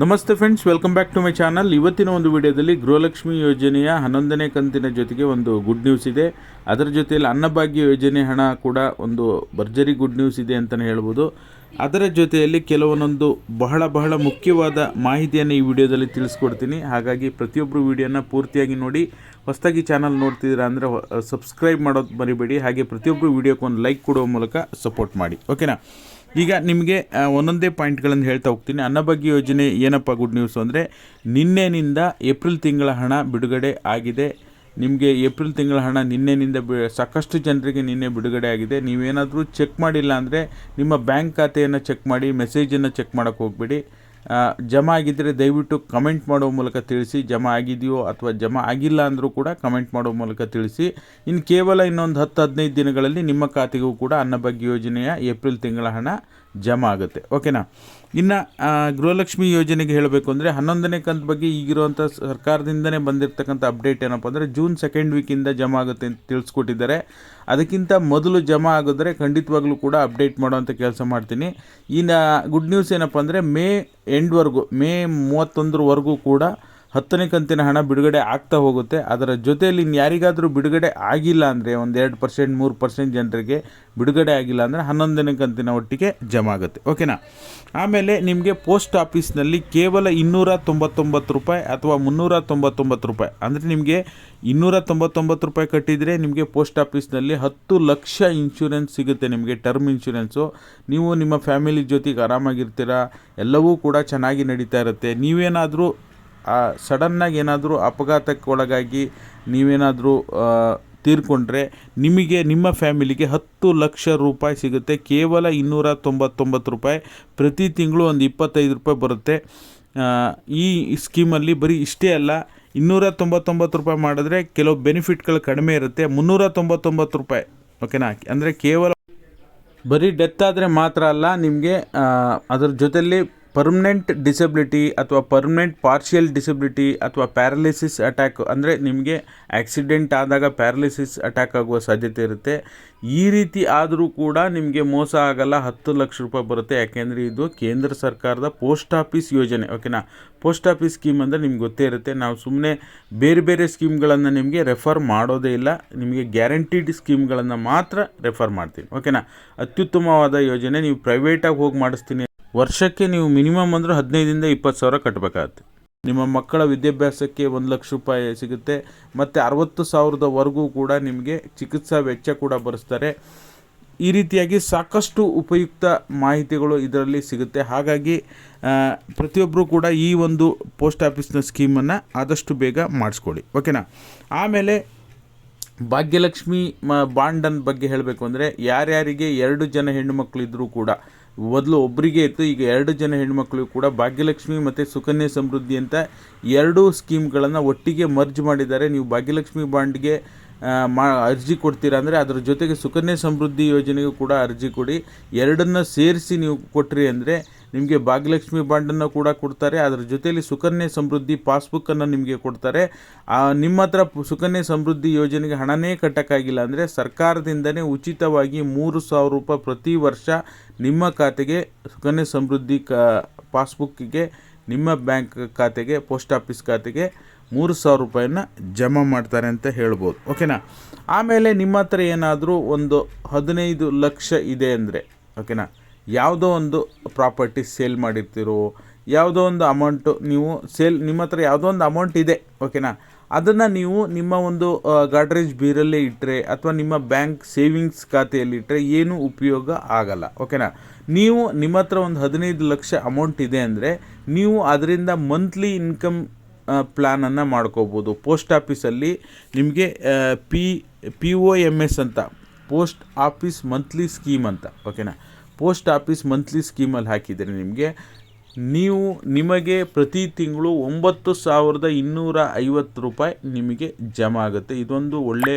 ನಮಸ್ತೆ friends welcome back to my channel ಇವತ್ತಿನ ಒಂದು ವಿಡಿಯೋದಲ್ಲಿ ಗೃಹಲಕ್ಷ್ಮಿ ಯೋಜನೆಯ ಹನ್ನೊಂದನೇ ಕಂತಿನ ಜೊತೆಗೆ ಒಂದು ಗುಡ್ ನ್ಯೂಸ್ ಇದೆ. ಅದರ ಜೊತೆಯಲ್ಲಿ ಅನ್ನಭಾಗ್ಯ ಯೋಜನೆ ಹಣ ಕೂಡ ಒಂದು ಭರ್ಜರಿ ಗುಡ್ ನ್ಯೂಸ್ ಇದೆ ಅಂತಲೇ ಹೇಳ್ಬೋದು. ಅದರ ಜೊತೆಯಲ್ಲಿ ಕೆಲವೊಂದೊಂದು ಬಹಳ ಬಹಳ ಮುಖ್ಯವಾದ ಮಾಹಿತಿಯನ್ನು ಈ ವಿಡಿಯೋದಲ್ಲಿ ತಿಳಿಸ್ಕೊಡ್ತೀನಿ. ಹಾಗಾಗಿ ಪ್ರತಿಯೊಬ್ಬರು ವಿಡಿಯೋನ ಪೂರ್ತಿಯಾಗಿ ನೋಡಿ, ಹೊಸದಾಗಿ ಚಾನಲ್ ನೋಡ್ತಿದ್ದೀರಾ ಅಂದರೆ ಸಬ್ಸ್ಕ್ರೈಬ್ ಮಾಡೋದು ಮರಿಬೇಡಿ. ಹಾಗೆ ಪ್ರತಿಯೊಬ್ಬರು ವಿಡಿಯೋಕ್ಕೆ ಒಂದು ಲೈಕ್ ಕೊಡುವ ಮೂಲಕ ಸಪೋರ್ಟ್ ಮಾಡಿ. ಓಕೆನಾ ಈಗ ನಿಮಗೆ ಒಂದೊಂದೇ ಪಾಯಿಂಟ್ಗಳನ್ನು ಹೇಳ್ತಾ ಹೋಗ್ತೀನಿ. ಅನ್ನಭಾಗ್ಯ ಯೋಜನೆ ಏನಪ್ಪ ಗುಡ್ ನ್ಯೂಸ್ ಅಂದರೆ, ನಿನ್ನೆನಿಂದ ಏಪ್ರಿಲ್ ತಿಂಗಳ ಹಣ ಬಿಡುಗಡೆ ಆಗಿದೆ. ನಿಮಗೆ ಏಪ್ರಿಲ್ ತಿಂಗಳ ಹಣ ನಿನ್ನೆನಿಂದ ಬಿ, ಸಾಕಷ್ಟು ಜನರಿಗೆ ನಿನ್ನೆ ಬಿಡುಗಡೆ ಆಗಿದೆ. ನೀವೇನಾದರೂ ಚೆಕ್ ಮಾಡಿಲ್ಲ ಅಂದರೆ ನಿಮ್ಮ ಬ್ಯಾಂಕ್ ಖಾತೆಯನ್ನು ಚೆಕ್ ಮಾಡಿ, ಮೆಸೇಜನ್ನು ಚೆಕ್ ಮಾಡೋಕ್ಕೆ ಹೋಗಬೇಡಿ. ಜಮಾ ಆಗಿದ್ದರೆ ದಯವಿಟ್ಟು ಕಮೆಂಟ್ ಮಾಡೋ ಮೂಲಕ ತಿಳಿಸಿ, ಜಮಾ ಆಗಿದೆಯೋ ಅಥವಾ ಜಮಾ ಆಗಿಲ್ಲ ಅಂದರೂ ಕೂಡ ಕಮೆಂಟ್ ಮಾಡೋ ಮೂಲಕ ತಿಳಿಸಿ. ಇನ್ನು ಕೇವಲ ಇನ್ನೊಂದು ಹತ್ತು ಹದಿನೈದು ದಿನಗಳಲ್ಲಿ ನಿಮ್ಮ ಖಾತೆಗೂ ಕೂಡ ಅನ್ನಭಾಗ್ಯ ಯೋಜನೆಯ ಏಪ್ರಿಲ್ ತಿಂಗಳ ಹಣ ಜಮಾ ಆಗುತ್ತೆ. ಓಕೆನಾ ಇನ್ನು ಗೃಹಲಕ್ಷ್ಮಿ ಯೋಜನೆಗೆ ಹೇಳಬೇಕು ಅಂದರೆ ಹನ್ನೊಂದನೇ ಕಂತು ಬಗ್ಗೆ ಈಗಿರುವಂಥ ಸರ್ಕಾರದಿಂದನೇ ಬಂದಿರತಕ್ಕಂಥ ಅಪ್ಡೇಟ್ ಏನಪ್ಪ ಅಂದರೆ ಜೂನ್ ಸೆಕೆಂಡ್ ವೀಕಿಂದ ಜಮಾ ಆಗುತ್ತೆ ಅಂತ ತಿಳಿಸ್ಕೊಟ್ಟಿದ್ದಾರೆ. ಅದಕ್ಕಿಂತ ಮೊದಲು ಜಮಾ ಆಗಿದ್ರೆ ಖಂಡಿತವಾಗ್ಲೂ ಕೂಡ ಅಪ್ಡೇಟ್ ಮಾಡುವಂಥ ಕೆಲಸ ಮಾಡ್ತೀನಿ. ಇನ್ನು ಗುಡ್ ನ್ಯೂಸ್ ಏನಪ್ಪ ಅಂದರೆ ಮೇ ಎಂಡ್ವರೆಗೂ ಮೇ ಮೂವತ್ತೊಂದರವರೆಗೂ ಕೂಡ ಹತ್ತನೇ ಕಂತಿನ ಹಣ ಬಿಡುಗಡೆ ಆಗ್ತಾ ಹೋಗುತ್ತೆ. ಅದರ ಜೊತೆಯಲ್ಲಿ ಇನ್ನು ಯಾರಿಗಾದರೂ ಬಿಡುಗಡೆ ಆಗಿಲ್ಲ ಅಂದರೆ ಒಂದು ಎರಡು ಪರ್ಸೆಂಟ್, ಮೂರು ಪರ್ಸೆಂಟ್ ಜನರಿಗೆ ಬಿಡುಗಡೆ ಆಗಿಲ್ಲ ಅಂದರೆ ಹನ್ನೊಂದನೇ ಕಂತಿನ ಒಟ್ಟಿಗೆ ಜಮಾ ಆಗುತ್ತೆ. ಓಕೆನಾ ಆಮೇಲೆ ನಿಮಗೆ ಪೋಸ್ಟ್ ಆಫೀಸ್ನಲ್ಲಿ ಕೇವಲ ಇನ್ನೂರ ತೊಂಬತ್ತೊಂಬತ್ತು ರೂಪಾಯಿ ಅಥವಾ ಮುನ್ನೂರ ತೊಂಬತ್ತೊಂಬತ್ತು ರೂಪಾಯಿ ಅಂದರೆ ನಿಮಗೆ ಇನ್ನೂರ ತೊಂಬತ್ತೊಂಬತ್ತು ರೂಪಾಯಿ ಕಟ್ಟಿದರೆ ನಿಮಗೆ ಪೋಸ್ಟ್ ಆಫೀಸ್ನಲ್ಲಿ ಹತ್ತು ಲಕ್ಷ ಇನ್ಶೂರೆನ್ಸ್ ಸಿಗುತ್ತೆ ನಿಮಗೆ ಟರ್ಮ್ ಇನ್ಶೂರೆನ್ಸು ನೀವು ನಿಮ್ಮ ಫ್ಯಾಮಿಲಿ ಜೊತೆಗೆ ಆರಾಮಾಗಿರ್ತೀರಾ? ಎಲ್ಲವೂ ಕೂಡ ಚೆನ್ನಾಗಿ ನಡೀತಾ ಇರುತ್ತೆ. ನೀವೇನಾದರೂ ಸಡನ್ನಾಗಿ ಏನಾದರೂ ಅಪಘಾತಕ್ಕೆ ಒಳಗಾಗಿ ನೀವೇನಾದರೂ ತೀರ್ಕೊಂಡ್ರೆ ನಿಮಗೆ ನಿಮ್ಮ ಫ್ಯಾಮಿಲಿಗೆ ಹತ್ತು ಲಕ್ಷ ರೂಪಾಯಿ ಸಿಗುತ್ತೆ. ಕೇವಲ ಇನ್ನೂರ ತೊಂಬತ್ತೊಂಬತ್ತು ರೂಪಾಯಿ. ಪ್ರತಿ ತಿಂಗಳು ಒಂದು ಇಪ್ಪತ್ತೈದು ರೂಪಾಯಿ ಬರುತ್ತೆ. ಆ, ಈ ಸ್ಕೀಮಲ್ಲಿ ಬರೀ ಇಷ್ಟೇ ಅಲ್ಲ ಇನ್ನೂರ ತೊಂಬತ್ತೊಂಬತ್ತು ರೂಪಾಯಿ ಮಾಡಿದ್ರೆ ಕೆಲವು ಬೆನಿಫಿಟ್ಗಳು ಕಡಿಮೆ ಇರುತ್ತೆ. ಮುನ್ನೂರ ತೊಂಬತ್ತೊಂಬತ್ತು ರೂಪಾಯಿ ಓಕೆನಾ? ಅಂದರೆ ಕೇವಲ ಬರೀ ಡೆತ್ ಆದರೆ ಮಾತ್ರ ಅಲ್ಲ ನಿಮಗೆ ಅದರ ಜೊತೆಲಿ ಪರ್ಮನೆಂಟ್ ಡಿಸಬಿಲಿಟಿ ಅಥವಾ ಪರ್ಮನೆಂಟ್ ಪಾರ್ಷಿಯಲ್ ಡಿಸಬಿಲಿಟಿ ಅಥವಾ ಪ್ಯಾರಾಲಿಸಿಸ್ ಅಟ್ಯಾಕ್ ಅಂದರೆ ನಿಮಗೆ ಆಕ್ಸಿಡೆಂಟ್ ಆದಾಗ ಪ್ಯಾರಲಿಸಿಸ್ ಅಟ್ಯಾಕ್ ಆಗುವ ಸಾಧ್ಯತೆ ಇರುತ್ತೆ. ಈ ರೀತಿ ಆದರೂ ಕೂಡ ನಿಮಗೆ ಮೋಸ ಆಗಲ್ಲ, ಹತ್ತು ಲಕ್ಷ ರೂಪಾಯಿ ಬರುತ್ತೆ. ಯಾಕೆಂದರೆ ಇದು ಕೇಂದ್ರ ಸರ್ಕಾರದ ಪೋಸ್ಟ್ ಆಫೀಸ್ ಯೋಜನೆ ಓಕೆನಾ ಪೋಸ್ಟ್ ಆಫೀಸ್ ಸ್ಕೀಮ್ ಅಂದರೆ ನಿಮ್ಗೆ ಗೊತ್ತೇ ಇರುತ್ತೆ. ನಾವು ಸುಮ್ಮನೆ ಬೇರೆ ಬೇರೆ ಸ್ಕೀಮ್ಗಳನ್ನು ನಿಮಗೆ ರೆಫರ್ ಮಾಡೋದೇ ಇಲ್ಲ. ನಿಮಗೆ ಗ್ಯಾರಂಟಿಡ್ ಸ್ಕೀಮ್ಗಳನ್ನು ಮಾತ್ರ ರೆಫರ್ ಮಾಡ್ತೀನಿ ಓಕೆನಾ ಅತ್ಯುತ್ತಮವಾದ ಯೋಜನೆ. ನೀವು ಪ್ರೈವೇಟಾಗಿ ಹೋಗಿ ಮಾಡಿಸ್ತೀನಿ ವರ್ಷಕ್ಕೆ ನೀವು ಮಿನಿಮಮ್ ಅಂದರೆ ಹದಿನೈದಿಂದ ಇಪ್ಪತ್ತು ಸಾವಿರ ಕಟ್ಟಬೇಕಾಗತ್ತೆ ನಿಮ್ಮ ಮಕ್ಕಳ ವಿದ್ಯಾಭ್ಯಾಸಕ್ಕೆ ಒಂದು ಲಕ್ಷ ರೂಪಾಯಿ ಸಿಗುತ್ತೆ. ಮತ್ತು ಅರವತ್ತು ಸಾವಿರದವರೆಗೂ ಕೂಡ ನಿಮಗೆ ಚಿಕಿತ್ಸಾ ವೆಚ್ಚ ಕೂಡ ಭರಿಸ್ತಾರೆ ಈ ರೀತಿಯಾಗಿ ಸಾಕಷ್ಟು ಉಪಯುಕ್ತ ಮಾಹಿತಿಗಳು ಇದರಲ್ಲಿ ಸಿಗುತ್ತೆ. ಹಾಗಾಗಿ ಪ್ರತಿಯೊಬ್ಬರು ಕೂಡ ಈ ಒಂದು ಪೋಸ್ಟ್ ಆಫೀಸ್ನ ಸ್ಕೀಮನ್ನು ಆದಷ್ಟು ಬೇಗ ಮಾಡಿಸ್ಕೊಳ್ಳಿ. ಓಕೆನಾ? ಆಮೇಲೆ, ಭಾಗ್ಯಲಕ್ಷ್ಮಿ ಮ, ಬಾಂಡನ್ ಬಗ್ಗೆ ಹೇಳಬೇಕು ಅಂದರೆ, ಯಾರ್ಯಾರಿಗೆ ಎರಡು ಜನ ಹೆಣ್ಣುಮಕ್ಕಳಿದ್ದರೂ ಕೂಡ ಮೊದಲು ಒಬ್ಬರಿಗೆ ಇತ್ತು, ಈಗ ಎರಡು ಜನ ಹೆಣ್ಮಕ್ಳು ಕೂಡ ಭಾಗ್ಯಲಕ್ಷ್ಮಿ ಮತ್ತು ಸುಕನ್ಯಾ ಸಮೃದ್ಧಿ ಅಂತ ಎರಡೂ ಸ್ಕೀಮ್ಗಳನ್ನು ಒಟ್ಟಿಗೆ ಮರ್ಜ್ ಮಾಡಿದ್ದಾರೆ. ನೀವು ಭಾಗ್ಯಲಕ್ಷ್ಮಿ ಬಾಂಡ್ಗೆ ಮಾ, ಅರ್ಜಿ ಕೊಡ್ತೀರಾ ಅಂದರೆ ಅದರ ಜೊತೆಗೆ ಸುಕನ್ಯಾ ಸಮೃದ್ಧಿ ಯೋಜನೆಗೂ ಕೂಡ ಅರ್ಜಿ ಕೊಡಿ. ಎರಡನ್ನು ಸೇರಿಸಿ ನೀವು ಕೊಟ್ರಿ ಅಂದರೆ ನಿಮಗೆ ಭಾಗ್ಯಲಕ್ಷ್ಮಿ ಬಾಂಡನ್ನು ಕೂಡ ಕೊಡ್ತಾರೆ. ಅದರ ಜೊತೆಯಲ್ಲಿ ಸುಕನ್ಯಾ ಸಮೃದ್ಧಿ ಪಾಸ್ಬುಕ್ಕನ್ನು ನಿಮಗೆ ಕೊಡ್ತಾರೆ. ನಿಮ್ಮ ಹತ್ರ ಸುಕನ್ಯಾ ಸಮೃದ್ಧಿ ಯೋಜನೆಗೆ ಹಣನೇ ಕಟ್ಟಕ್ಕಾಗಿಲ್ಲ ಅಂದರೆ ಸರ್ಕಾರದಿಂದನೇ ಉಚಿತವಾಗಿ ಮೂರು ಸಾವಿರ ರೂಪಾಯಿ ಪ್ರತಿ ವರ್ಷ ನಿಮ್ಮ ಖಾತೆಗೆ ಸುಕನ್ಯಾ ಸಮೃದ್ಧಿ ಕ, ಪಾಸ್ಬುಕ್ಕಿಗೆ, ನಿಮ್ಮ ಬ್ಯಾಂಕ್ ಖಾತೆಗೆ, ಪೋಸ್ಟ್ ಆಫೀಸ್ ಖಾತೆಗೆ ಮೂರು ಸಾವಿರ ರೂಪಾಯಿನ ಜಮಾ ಮಾಡ್ತಾರೆ ಅಂತ ಹೇಳ್ಬೋದು. ಓಕೆನಾ? ಆಮೇಲೆ ನಿಮ್ಮ ಹತ್ರ ಏನಾದರೂ ಒಂದು ಹದಿನೈದು ಲಕ್ಷ ಇದೆ ಅಂದರೆ, ಓಕೆನಾ? ಯಾವುದೋ ಒಂದು ಪ್ರಾಪರ್ಟಿ ಸೇಲ್ ಮಾಡಿರ್ತೀರೋ, ಯಾವುದೋ ಒಂದು ಅಮೌಂಟು ನೀವು ಸೇಲ್, ನಿಮ್ಮ ಹತ್ರ ಯಾವುದೋ ಒಂದು ಅಮೌಂಟ್ ಇದೆ ಓಕೆನಾ ಅದನ್ನು ನೀವು ನಿಮ್ಮ ಒಂದು ಗಾಡ್ರೇಜ್ ಬೀರಲ್ಲೇ ಇಟ್ಟರೆ ಅಥವಾ ನಿಮ್ಮ ಬ್ಯಾಂಕ್ ಸೇವಿಂಗ್ಸ್ ಖಾತೆಯಲ್ಲಿ ಇಟ್ಟರೆ ಏನೂ ಉಪಯೋಗ ಆಗಲ್ಲ ಓಕೆನಾ ನೀವು ನಿಮ್ಮ ಹತ್ರ ಒಂದು ಹದಿನೈದು ಲಕ್ಷ ಅಮೌಂಟ್ ಇದೆ ಅಂದರೆ ನೀವು ಅದರಿಂದ ಮಂತ್ಲಿ ಇನ್ಕಮ್ ಪ್ಲ್ಯಾನನ್ನು ಮಾಡ್ಕೋಬೋದು. ಪೋಸ್ಟ್ ಆಫೀಸಲ್ಲಿ ನಿಮಗೆ P P O M S ಅಂತ ಪೋಸ್ಟ್ ಆಫೀಸ್ ಮಂತ್ಲಿ ಸ್ಕೀಮ್ ಅಂತ ಓಕೆನಾ ಪೋಸ್ಟ್ ಆಫೀಸ್ ಮಂತ್ಲಿ ಸ್ಕೀಮಲ್ಲಿ ಹಾಕಿದರೆ ನಿಮಗೆ ನೀವು ನಿಮಗೆ ಪ್ರತಿ ತಿಂಗಳು ಒಂಬತ್ತು ಸಾವಿರದ ಇನ್ನೂರ ಐವತ್ತು ರೂಪಾಯಿ ನಿಮಗೆ ಜಮಾ ಆಗುತ್ತೆ. ಇದೊಂದು ಒಳ್ಳೆ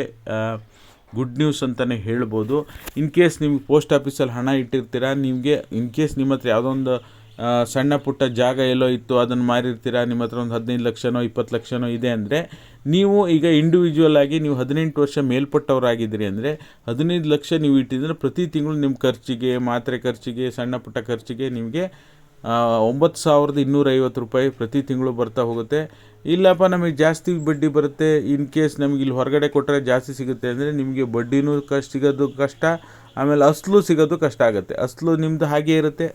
ಗುಡ್ ನ್ಯೂಸ್ ಅಂತಲೇ ಹೇಳ್ಬೋದು. ಇನ್ ಕೇಸ್ ನಿಮ್ಗೆ ಪೋಸ್ಟ್ ಆಫೀಸಲ್ಲಿ ಹಣ ಇಟ್ಟಿರ್ತೀರ, ನಿಮಗೆ ಇನ್ ಕೇಸ್ ನಿಮ್ಮ ಹತ್ರ ಯಾವುದೋ ಒಂದು ಸಣ್ಣ ಪುಟ್ಟ ಜಾಗ ಎಲ್ಲೋ ಇತ್ತು, ಅದನ್ನು ಮಾರಿರ್ತೀರ? ನಿಮ್ಮ ಹತ್ರ ಒಂದು ಹದಿನೈದು ಲಕ್ಷನೋ, ಇಪ್ಪತ್ತು ಲಕ್ಷನೋ ಇದೆ ಅಂದರೆ, ನೀವು ಈಗ ಇಂಡಿವಿಜುವಲ್ ಆಗಿ ನೀವು ಹದಿನೆಂಟು ವರ್ಷ ಮೇಲ್ಪಟ್ಟವರಾಗಿದ್ದೀರಿ ಅಂದರೆ, ಹದಿನೈದು ಲಕ್ಷ ನೀವು ಇಟ್ಟಿದ್ರೆ ಪ್ರತಿ ತಿಂಗಳು ನಿಮ್ಮ ಖರ್ಚಿಗೆ, ಮಾತ್ರೆ ಖರ್ಚಿಗೆ, ಸಣ್ಣ ಪುಟ್ಟ ಖರ್ಚಿಗೆ ನಿಮಗೆ ಒಂಬತ್ತು ಸಾವಿರದ ಇನ್ನೂರೈವತ್ತು ರೂಪಾಯಿ ಪ್ರತಿ ತಿಂಗಳು ಬರ್ತಾ ಹೋಗುತ್ತೆ. ಇಲ್ಲಪ್ಪ, ನಮಗೆ ಜಾಸ್ತಿ ಬಡ್ಡಿ ಬರುತ್ತೆ. ಇನ್ ಕೇಸ್ ನಮಗೆ ಇಲ್ಲಿ ಹೊರಗಡೆ ಕೊಟ್ಟರೆ ಜಾಸ್ತಿ ಸಿಗುತ್ತೆ ಅಂದರೆ, ನಿಮಗೆ ಬಡ್ಡಿನೂ ಕಷ್ಟ, ಸಿಗೋದು ಕಷ್ಟ, ಆಮೇಲೆ ಅಸಲು ಸಿಗೋದು ಕಷ್ಟ ಆಗುತ್ತೆ. ಅಸಲು ನಿಮ್ಮದು ಹಾಗೇ ಇರುತ್ತೆ.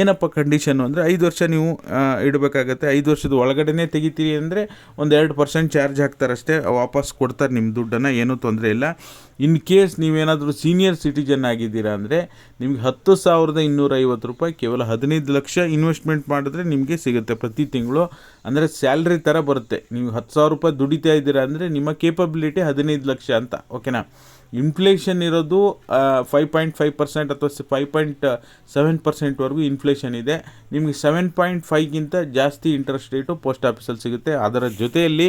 ಏನಪ್ಪ ಕಂಡೀಷನ್ನು ಅಂದರೆ ಐದು ವರ್ಷ ನೀವು ಇಡಬೇಕಾಗತ್ತೆ. ಐದು ವರ್ಷದ ಒಳಗಡೆನೇ ತೆಗಿತೀರಿ ಅಂದರೆ ಒಂದು ಎರಡು ಪರ್ಸೆಂಟ್ ಚಾರ್ಜ್ ಹಾಕ್ತಾರಷ್ಟೇ, ವಾಪಸ್ ಕೊಡ್ತಾರೆ ನಿಮ್ಮ ದುಡ್ಡನ್ನು, ಏನೂ ತೊಂದರೆ ಇಲ್ಲ. ಇನ್ ಕೇಸ್ ನೀವೇನಾದರೂ ಸೀನಿಯರ್ ಸಿಟಿಜನ್ ಆಗಿದ್ದೀರಾ ಅಂದರೆ, ನಿಮಗೆ ಹತ್ತು ಸಾವಿರದ ಇನ್ನೂರೈವತ್ತು ರೂಪಾಯಿ ಕೇವಲ ಹದಿನೈದು ಲಕ್ಷ ಇನ್ವೆಸ್ಟ್ಮೆಂಟ್ ಮಾಡಿದ್ರೆ ನಿಮಗೆ ಸಿಗುತ್ತೆ ಪ್ರತಿ ತಿಂಗಳು. ಅಂದರೆ ಸ್ಯಾಲ್ರಿ ಥರ ಬರುತ್ತೆ. ನೀವು ಹತ್ತು ಸಾವಿರ ರೂಪಾಯಿ ದುಡಿತಾ ಇದ್ದೀರಾ ಅಂದರೆ ನಿಮ್ಮ ಕೇಪಬಿಲಿಟಿ ಹದಿನೈದು ಲಕ್ಷ ಅಂತ ಓಕೆನಾ ಇನ್ಫ್ಲೇಷನ್ ಇರೋದು ಫೈವ್ ಪಾಯಿಂಟ್ ಫೈವ್ ಪರ್ಸೆಂಟ್ ಅಥವಾ ಫೈವ್ ಪಾಯಿಂಟ್ ಸೆವೆನ್ ಪರ್ಸೆಂಟ್ವರೆಗೂ ಇನ್ಫ್ಲೇಷನ್ ಇದೆ. ನಿಮಗೆ ಸೆವೆನ್ ಪಾಯಿಂಟ್ ಫೈವ್ಗಿಂತ ಜಾಸ್ತಿ ಇಂಟ್ರೆಸ್ಟ್ ರೇಟು ಪೋಸ್ಟ್ ಆಫೀಸಲ್ಲಿ ಸಿಗುತ್ತೆ. ಅದರ ಜೊತೆಯಲ್ಲಿ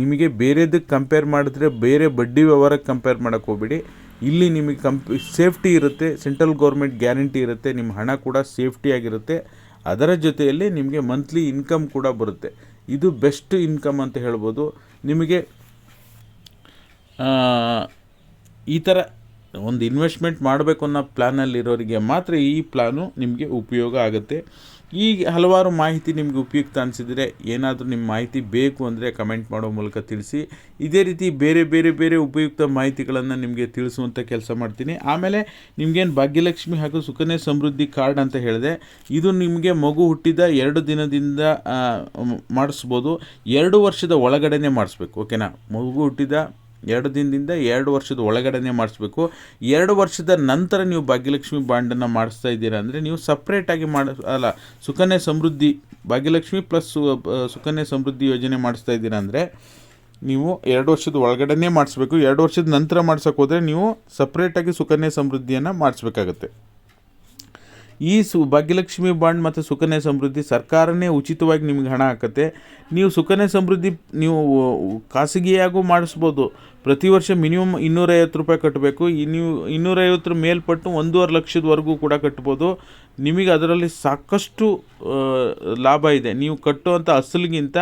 ನಿಮಗೆ ಬೇರೆದಕ್ಕೆ ಕಂಪೇರ್ ಮಾಡಿದ್ರೆ ಬೇರೆ ಬಡ್ಡಿ ವ್ಯವಹಾರಕ್ಕೆ ಕಂಪೇರ್ ಮಾಡೋಕ್ಕೆ ಹೋಗ್ಬೇಡಿ. ಇಲ್ಲಿ ನಿಮಗೆ ಕಂಪ್ ಸೇಫ್ಟಿ ಇರುತ್ತೆ ಸೆಂಟ್ರಲ್ ಗೌರ್ಮೆಂಟ್ ಗ್ಯಾರಂಟಿ ಇರುತ್ತೆ, ನಿಮ್ಮ ಹಣ ಕೂಡ ಸೇಫ್ಟಿಯಾಗಿರುತ್ತೆ ಅದರ ಜೊತೆಯಲ್ಲಿ ನಿಮಗೆ ಮಂತ್ಲಿ ಇನ್ಕಮ್ ಕೂಡ ಬರುತ್ತೆ. ಇದು ಬೆಸ್ಟ್ ಇನ್ಕಮ್ ಅಂತ ಹೇಳ್ಬೋದು. ನಿಮಗೆ ಈ ಥರ ಒಂದು ಇನ್ವೆಸ್ಟ್ಮೆಂಟ್ ಮಾಡಬೇಕು ಅನ್ನೋ ಪ್ಲ್ಯಾನಲ್ಲಿರೋರಿಗೆ ಮಾತ್ರ ಈ ಪ್ಲಾನು ನಿಮಗೆ ಉಪಯೋಗ ಆಗುತ್ತೆ. ಈ ಹಲವಾರು ಮಾಹಿತಿ ನಿಮಗೆ ಉಪಯುಕ್ತ ಅನಿಸಿದರೆ ಏನಾದರೂ ನಿಮ್ಮ ಮಾಹಿತಿ ಬೇಕು ಅಂದರೆ ಕಮೆಂಟ್ ಮಾಡೋ ಮೂಲಕ ತಿಳಿಸಿ. ಇದೇ ರೀತಿ ಬೇರೆ ಬೇರೆ ಬೇರೆ ಉಪಯುಕ್ತ ಮಾಹಿತಿಗಳನ್ನು ನಿಮಗೆ ತಿಳಿಸುವಂಥ ಕೆಲಸ ಮಾಡ್ತೀನಿ. ಆಮೇಲೆ ನಿಮಗೇನು ಭಾಗ್ಯಲಕ್ಷ್ಮಿ ಹಾಗೂ ಸುಕನ್ಯಾ ಸಮೃದ್ಧಿ ಕಾರ್ಡ್ ಅಂತ ಹೇಳಿದೆ, ಇದು ನಿಮಗೆ ಮಗು ಹುಟ್ಟಿದ ಎರಡು ದಿನದಿಂದ ಮಾಡಿಸ್ಬೋದು. ಎರಡು ವರ್ಷದ ಒಳಗಡೆನೆ ಮಾಡಿಸ್ಬೇಕು ಓಕೆನಾ ಮಗು ಹುಟ್ಟಿದ ಎರಡು ದಿನದಿಂದ ಎರಡು ವರ್ಷದ ಒಳಗಡೆನೇ ಮಾಡಿಸ್ಬೇಕು. ಎರಡು ವರ್ಷದ ನಂತರ ನೀವು ಭಾಗ್ಯಲಕ್ಷ್ಮಿ ಬಾಂಡನ್ನು ಮಾಡಿಸ್ತಾ ಇದ್ದೀರಾ ಅಂದರೆ ನೀವು ಸಪ್ರೇಟಾಗಿ ಮಾಡ, ಅಲ್ಲ, ಸುಕನ್ಯಾ ಸಮೃದ್ಧಿ, ಭಾಗ್ಯಲಕ್ಷ್ಮಿ ಪ್ಲಸ್ ಸುಕನ್ಯಾ ಸಮೃದ್ಧಿ ಯೋಜನೆ ಮಾಡಿಸ್ತಾ ಇದ್ದೀರಾ ಅಂದರೆ ನೀವು ಎರಡು ವರ್ಷದ ಒಳಗಡೆನೇ ಮಾಡಿಸ್ಬೇಕು. ಎರಡು ವರ್ಷದ ನಂತರ ಮಾಡ್ಸೋಕ್ಕೋದ್ರೆ ನೀವು ಸಪ್ರೇಟಾಗಿ ಸುಕನ್ಯಾ ಸಮೃದ್ಧಿಯನ್ನು ಮಾಡಿಸ್ಬೇಕಾಗತ್ತೆ. ಈ ಸು ಭಾಗ್ಯಲಕ್ಷ್ಮಿ ಬಾಂಡ್ ಮತ್ತು ಸುಕನ್ಯಾ ಸಮೃದ್ಧಿ ಸರ್ಕಾರನೇ ಉಚಿತವಾಗಿ ನಿಮ್ಗೆ ಹಣ ಹಾಕತ್ತೆ. ನೀವು ಸುಕನ್ಯಾ ಸಮೃದ್ಧಿ ನೀವು ಖಾಸಗಿಯಾಗೂ ಮಾಡಿಸ್ಬೋದು. ಪ್ರತಿ ವರ್ಷ ಮಿನಿಮಮ್ ಇನ್ನೂರೈವತ್ತು ರೂಪಾಯಿ ಕಟ್ಟಬೇಕು. ನೀವು ಇನ್ನೂರೈವತ್ತರ ಮೇಲ್ಪಟ್ಟು ಒಂದೂವರೆ ಲಕ್ಷದವರೆಗೂ ಕೂಡ ಕಟ್ಬೋದು. ನಿಮಗೆ ಅದರಲ್ಲಿ ಸಾಕಷ್ಟು ಲಾಭ ಇದೆ. ನೀವು ಕಟ್ಟುವಂಥ ಅಸಲಿಗಿಂತ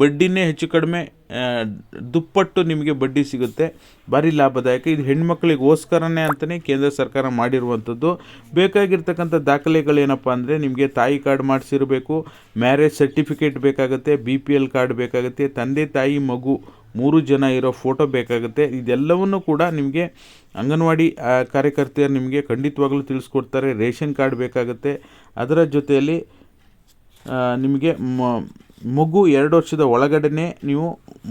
ಬಡ್ಡಿನೇ ಹೆಚ್ಚು ಕಡಿಮೆ ದುಪ್ಪಟ್ಟು ನಿಮಗೆ ಬಡ್ಡಿ ಸಿಗುತ್ತೆ. ಭಾರಿ ಲಾಭದಾಯಕ. ಇದು ಹೆಣ್ಮಕ್ಳಿಗೋಸ್ಕರನೇ ಅಂತಲೇ ಕೇಂದ್ರ ಸರ್ಕಾರ ಮಾಡಿರುವಂಥದ್ದು. ಬೇಕಾಗಿರ್ತಕ್ಕಂಥ ದಾಖಲೆಗಳೇನಪ್ಪ ಅಂದರೆ, ನಿಮಗೆ ತಾಯಿ ಕಾರ್ಡ್ ಮಾಡಿಸಿರಬೇಕು, ಮ್ಯಾರೇಜ್ ಸರ್ಟಿಫಿಕೇಟ್ ಬೇಕಾಗುತ್ತೆ, ಬಿ ಪಿ ಎಲ್ ಕಾರ್ಡ್ ಬೇಕಾಗುತ್ತೆ, ತಂದೆ ತಾಯಿ ಮಗು ಮೂರು ಜನ ಇರೋ ಫೋಟೋ ಬೇಕಾಗುತ್ತೆ. ಇದೆಲ್ಲವನ್ನು ಕೂಡ ನಿಮಗೆ ಅಂಗನವಾಡಿ ಕಾರ್ಯಕರ್ತೆಯರು ನಿಮಗೆ ಖಂಡಿತವಾಗಲೂ ತಿಳಿಸ್ಕೊಡ್ತಾರೆ. ರೇಷನ್ ಕಾರ್ಡ್ ಬೇಕಾಗುತ್ತೆ. ಅದರ ಜೊತೆಯಲ್ಲಿ ನಿಮಗೆ ಮಗು ಎರಡು ವರ್ಷದ ಒಳಗಡೆನೆ ನೀವು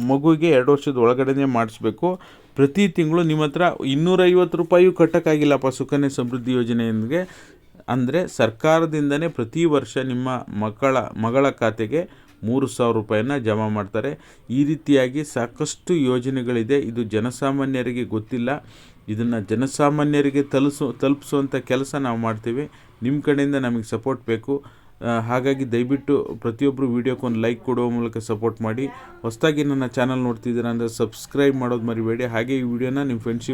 ಮಗುವಿಗೆ ಎರಡು ವರ್ಷದ ಒಳಗಡೆ ಮಾಡಿಸ್ಬೇಕು. ಪ್ರತಿ ತಿಂಗಳು ನಿಮ್ಮ ಹತ್ರ ಇನ್ನೂರೈವತ್ತು ರೂಪಾಯಿಯೂ ಕಟ್ಟೋಕ್ಕಾಗಿಲ್ಲಪ್ಪ ಸುಕನ್ಯಾ ಸಮೃದ್ಧಿ ಯೋಜನೆಗೆ ಅಂದರೆ ಸರ್ಕಾರದಿಂದನೇ ಪ್ರತಿ ವರ್ಷ ನಿಮ್ಮ ಮಕ್ಕಳ, ಮಗಳ ಖಾತೆಗೆ ಮೂರು ಸಾವಿರ ರೂಪಾಯಿನ ಜಮಾ ಮಾಡ್ತಾರೆ. ಈ ರೀತಿಯಾಗಿ ಸಾಕಷ್ಟು ಯೋಜನೆಗಳಿದೆ. ಇದು ಜನಸಾಮಾನ್ಯರಿಗೆ ಗೊತ್ತಿಲ್ಲ. ಇದನ್ನು ಜನಸಾಮಾನ್ಯರಿಗೆ ತಲುಸು ತಲುಪಿಸುವಂಥ ಕೆಲಸ ನಾವು ಮಾಡ್ತೀವಿ. ನಿಮ್ಮ ಕಡೆಯಿಂದ ನಮಗೆ ಸಪೋರ್ಟ್ ಬೇಕು. ಹಾಗಾಗಿ ದಯವಿಟ್ಟು ಪ್ರತಿಯೊಬ್ಬರು ವೀಡಿಯೋಕ್ಕೊಂದು ಲೈಕ್ ಕೊಡುವ ಮೂಲಕ ಸಪೋರ್ಟ್ ಮಾಡಿ. ಹೊಸದಾಗಿ ನನ್ನ ಚಾನಲ್ ನೋಡ್ತಿದ್ದೀರಾ ಅಂದರೆ ಸಬ್ಸ್ಕ್ರೈಬ್ ಮಾಡೋದು ಮರಿಬೇಡಿ. ಹಾಗೆ ಈ ವಿಡಿಯೋನ ನಿಮ್ಮ ಫ್ರೆಂಡ್ಶಿಪ್